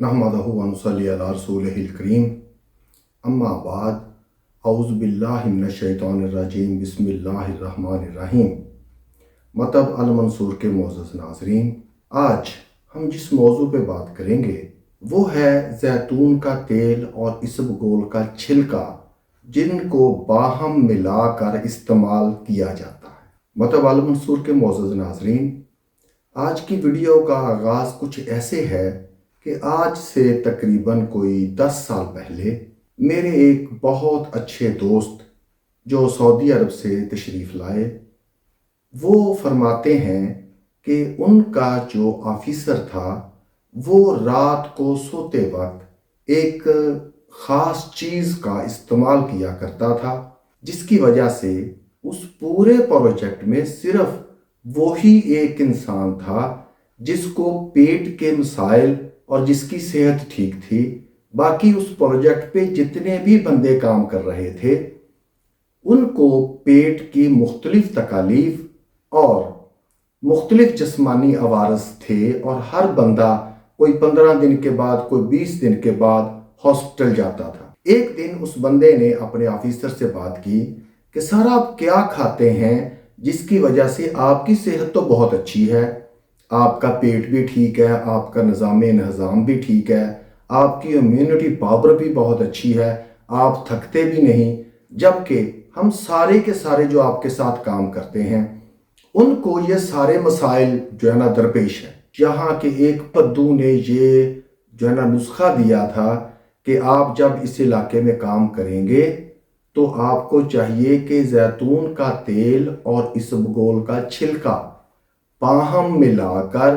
نحمدہ ونصلی علی رسول الکریم اما بعد اعوذ باللہ من الشیطان الرجیم بسم اللہ الرحمن الرحیم مطب المنصور کے معزز ناظرین، آج ہم جس موضوع پہ بات کریں گے، وہ ہے زیتون کا تیل اور اسب گول کا چھلکا، جن کو باہم ملا کر استعمال کیا جاتا ہے۔ مطب المنصور کے معزز ناظرین، آج کی ویڈیو کا آغاز کچھ ایسے ہے کہ آج سے تقریباً کوئی دس سال پہلے میرے ایک بہت اچھے دوست جو سعودی عرب سے تشریف لائے، وہ فرماتے ہیں کہ ان کا جو آفیسر تھا، وہ رات کو سوتے وقت ایک خاص چیز کا استعمال کیا کرتا تھا، جس کی وجہ سے اس پورے پروجیکٹ میں صرف وہی ایک انسان تھا جس کو پیٹ کے مسائل اور جس کی صحت ٹھیک تھی، باقی اس پروجیکٹ پہ جتنے بھی بندے کام کر رہے تھے، ان کو پیٹ کی مختلف تکالیف اور مختلف جسمانی عوارض تھے اور ہر بندہ کوئی پندرہ دن کے بعد، کوئی بیس دن کے بعد ہاسپٹل جاتا تھا۔ ایک دن اس بندے نے اپنے آفیسر سے بات کی کہ، سر، آپ کیا کھاتے ہیں؟ جس کی وجہ سے آپ کی صحت تو بہت اچھی ہے آپ کا پیٹ بھی ٹھیک ہے، آپ کا نظام انہضام بھی ٹھیک ہے، آپ کی امیونٹی پاور بھی بہت اچھی ہے، آپ تھکتے بھی نہیں، جبکہ ہم سارے کے سارے جو آپ کے ساتھ کام کرتے ہیں، ان کو یہ سارے مسائل جو ہے نا درپیش ہے۔ جہاں کہ ایک پدو نے یہ جو ہے نا نسخہ دیا تھا کہ آپ جب اس علاقے میں کام کریں گے تو آپ کو چاہیے کہ زیتون کا تیل اور اسبگول کا چھلکا باہم ملا کر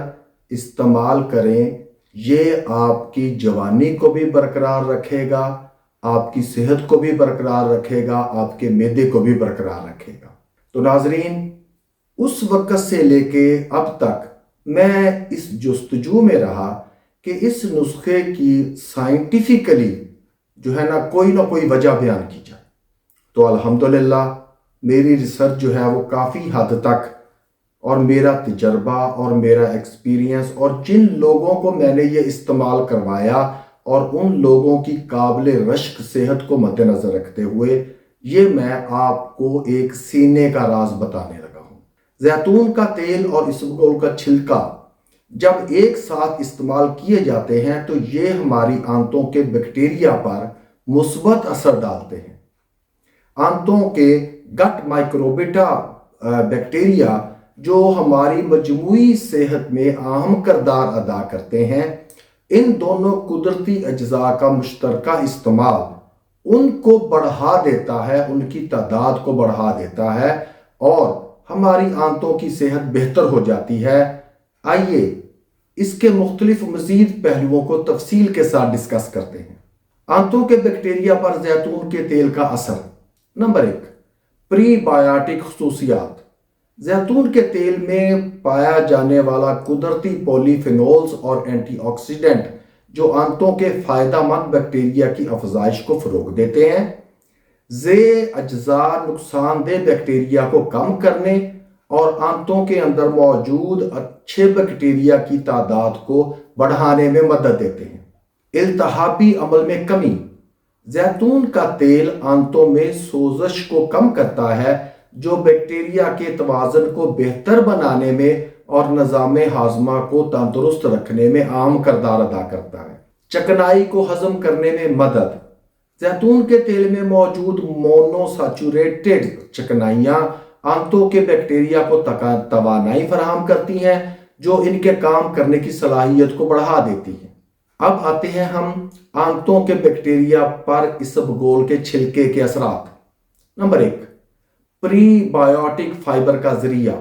استعمال کریں، یہ آپ کی جوانی کو بھی برقرار رکھے گا، آپ کی صحت کو بھی برقرار رکھے گا، آپ کے میدے کو بھی برقرار رکھے گا۔ تو ناظرین، اس وقت سے لے کے اب تک میں اس جستجو میں رہا کہ اس نسخے کی سائنٹیفکلی جو ہے نا، کوئی نہ کوئی وجہ بیان کی جائے۔ تو الحمدللہ، میری ریسرچ جو ہے وہ کافی حد تک اور میرا تجربہ اور میرا ایکسپیرینس اور جن لوگوں کو میں نے یہ استعمال کروایا اور ان لوگوں کی قابل رشک صحت کو مد نظر رکھتے ہوئے، یہ میں آپ کو ایک سینے کا راز بتانے لگا ہوں۔ زیتون کا تیل اور اسبگول کا چھلکا جب ایک ساتھ استعمال کیے جاتے ہیں تو یہ ہماری آنتوں کے بیکٹیریا پر مثبت اثر ڈالتے ہیں۔ آنتوں کے گٹ مائکروبیٹا بیکٹیریا جو ہماری مجموعی صحت میں اہم کردار ادا کرتے ہیں، ان دونوں قدرتی اجزاء کا مشترکہ استعمال ان کو بڑھا دیتا ہے، ان کی تعداد کو بڑھا دیتا ہے اور ہماری آنتوں کی صحت بہتر ہو جاتی ہے۔ آئیے اس کے مختلف مزید پہلوؤں کو تفصیل کے ساتھ ڈسکس کرتے ہیں۔ آنتوں کے بیکٹیریا پر زیتون کے تیل کا اثر۔ نمبر ایک پری بایاٹک خصوصیات۔ زیتون کے تیل میں پایا جانے والا قدرتی پولی فینولز اور اینٹی آکسیڈنٹ جو آنتوں کے فائدہ مند بیکٹیریا کی افزائش کو فروغ دیتے ہیں زی اجزاء نقصان دہ بیکٹیریا کو کم کرنے اور آنتوں کے اندر موجود اچھے بیکٹیریا کی تعداد کو بڑھانے میں مدد دیتے ہیں۔ التحابی عمل میں کمی۔ زیتون کا تیل آنتوں میں سوزش کو کم کرتا ہے جو بیکٹیریا کے توازن کو بہتر بنانے میں اور نظام ہاضمہ کو تندرست رکھنے میں عام کردار ادا کرتا ہے۔ چکنائی کو ہضم کرنے میں مدد۔ زیتون کے تیل میں موجود مونو سیچوریٹڈ چکنائیاں آنتوں کے بیکٹیریا کو توانائی فراہم کرتی ہیں، جو ان کے کام کرنے کی صلاحیت کو بڑھا دیتی ہیں۔ اب آتے ہیں ہم آنتوں کے بیکٹیریا پر اسب گول کے چھلکے کے اثرات۔ نمبر ایک۔ پری بایوٹک فائبر کا ذریعہ۔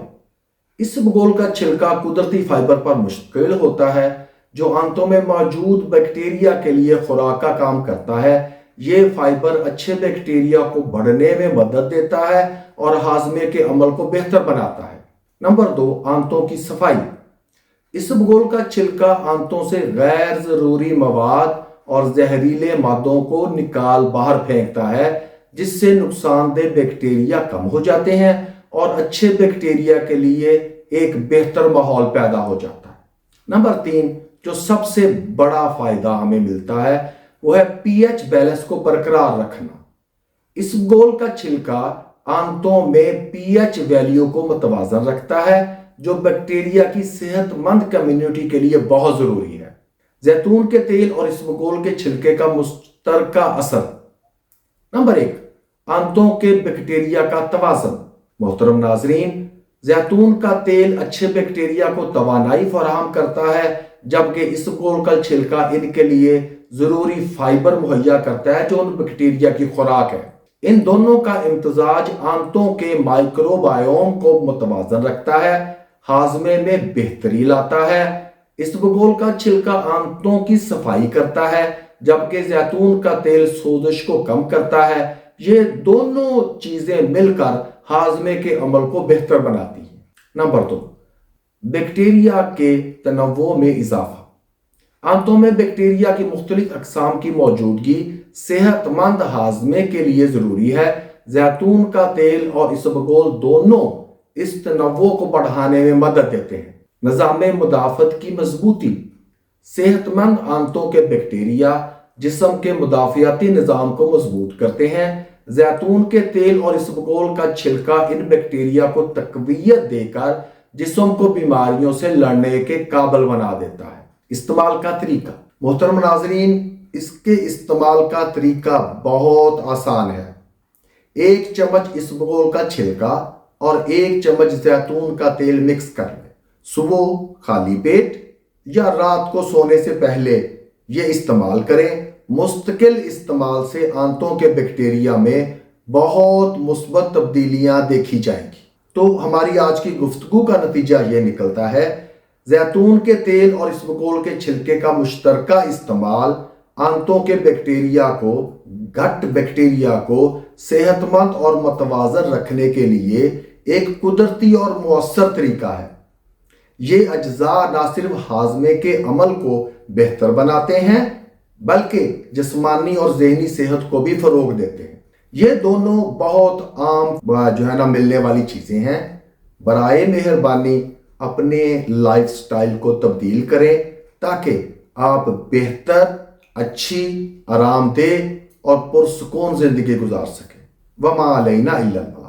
اس بگول کا چھلکا قدرتی فائبر پر مشکل ہوتا ہے، جو آنتوں میں موجود بیکٹیریا کے لیے خوراک کا کام کرتا ہے۔ یہ فائبر اچھے بیکٹیریا کو بڑھنے میں مدد دیتا ہے اور ہاضمے کے عمل کو بہتر بناتا ہے۔ نمبر دو، آنتوں کی صفائی۔ اس بگول کا چھلکا آنتوں سے غیر ضروری مواد اور زہریلے مادوں کو نکال باہر پھینکتا ہے۔ جس سے نقصان دہ بیکٹیریا کم ہو جاتے ہیں اور اچھے بیکٹیریا کے لیے ایک بہتر ماحول پیدا ہو جاتا ہے۔ نمبر تین، جو سب سے بڑا فائدہ ہمیں ملتا ہے، وہ ہے پی ایچ بیلنس کو برقرار رکھنا۔ اس گول کا چھلکا آنتوں میں پی ایچ ویلیو کو متوازن رکھتا ہے، جو بیکٹیریا کی صحت مند کمیونٹی کے لیے بہت ضروری ہے۔ زیتون کے تیل اور اسمگول کے چھلکے کا مشترکہ اثر۔ نمبر ایک آنتوں کے بیکٹیریا کا توازن۔ محترم ناظرین، زیتون کا تیل اچھے بیکٹیریا کو توانائی فراہم کرتا ہے، جبکہ اس گول کا چھلکا ان کے لیے ضروری فائبر مہیا کرتا ہے جو ان بیکٹیریا کی خوراک ہے۔ ان دونوں کا امتزاج آنتوں کے مائکرو بائیوم کو متوازن رکھتا ہے، ہاضمے میں بہتری لاتا ہے۔ اس بگول کا چھلکا آنتوں کی صفائی کرتا ہے، جبکہ زیتون کا تیل سوزش کو کم کرتا ہے۔ یہ دونوں چیزیں مل کر ہاضمے کے عمل کو بہتر بناتی ہیں۔ نمبر دو، بیکٹیریا کے تنوع میں اضافہ۔ آنتوں میں بیکٹیریا کی مختلف اقسام کی موجودگی صحت مند ہاضمے کے لیے ضروری ہے۔ زیتون کا تیل اور اسبگول دونوں اس تنوع کو بڑھانے میں مدد دیتے ہیں۔ نظام مدافعت کی مضبوطی۔ صحت مند آنتوں کے بیکٹیریا جسم کے مدافعاتی نظام کو مضبوط کرتے ہیں۔ زیتون کے تیل اور اسبگول کا چھلکا ان بیکٹیریا کو تقویت دے کر جسم کو بیماریوں سے لڑنے کے قابل بنا دیتا ہے۔ استعمال کا طریقہ۔ محترم ناظرین، اس کے استعمال کا طریقہ بہت آسان ہے۔ ایک چمچ اسبگول کا چھلکا اور ایک چمچ زیتون کا تیل مکس کر لیں۔ صبح خالی پیٹ یا رات کو سونے سے پہلے یہ استعمال کریں۔ مستقل استعمال سے آنتوں کے بیکٹیریا میں بہت مثبت تبدیلیاں دیکھی جائیں گی۔ تو ہماری آج کی گفتگو کا نتیجہ یہ نکلتا ہے، زیتون کے تیل اور اسبگول کے چھلکے کا مشترکہ استعمال آنتوں کے بیکٹیریا کو گٹ بیکٹیریا کو صحت مند اور متوازن رکھنے کے لیے ایک قدرتی اور مؤثر طریقہ ہے۔ یہ اجزاء نہ صرف ہاضمے کے عمل کو بہتر بناتے ہیں، بلکہ جسمانی اور ذہنی صحت کو بھی فروغ دیتے ہیں۔ یہ دونوں بہت عام جو ہے نا ملنے والی چیزیں ہیں۔ برائے مہربانی اپنے لائف سٹائل کو تبدیل کریں تاکہ آپ بہتر، اچھی، آرام دہ اور پرسکون زندگی گزار سکیں۔ وما علینا اللہ۔